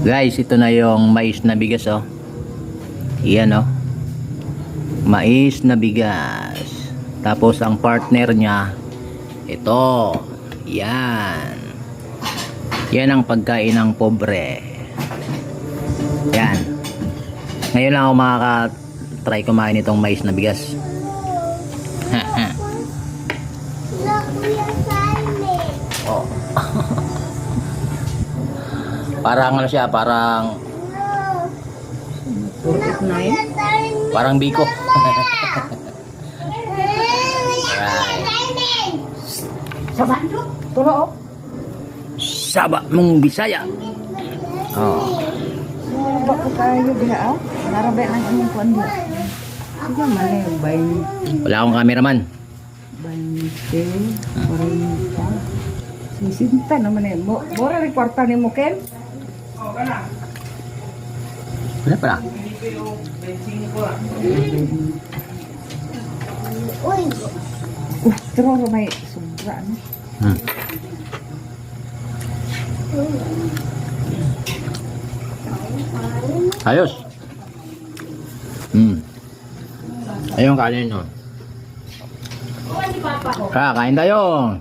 Guys, ito na yung mais na bigas oh. Iyan oh. Mais na bigas. Tapos ang partner niya ito. Yan. Yan ang pagkain ng pobre. Yan. Ngayon lang ako makaka-try kumain itong mais na bigas. oh. parang ano siya, parang parang biko. Tulo oh. Saba mong Bisaya. Oh. Ba ko kayo diha ah. Narabe ang imong kuan diha. Sige bay Wala akong cameraman. Bante, 40. Sisinta naman eh. Rin kwarta ni mo, Ken? Wala pala. Uh, pero may sobra ano. Hmm. Ayos. Hmm. Ayun kanin no. Ah, kain tayo.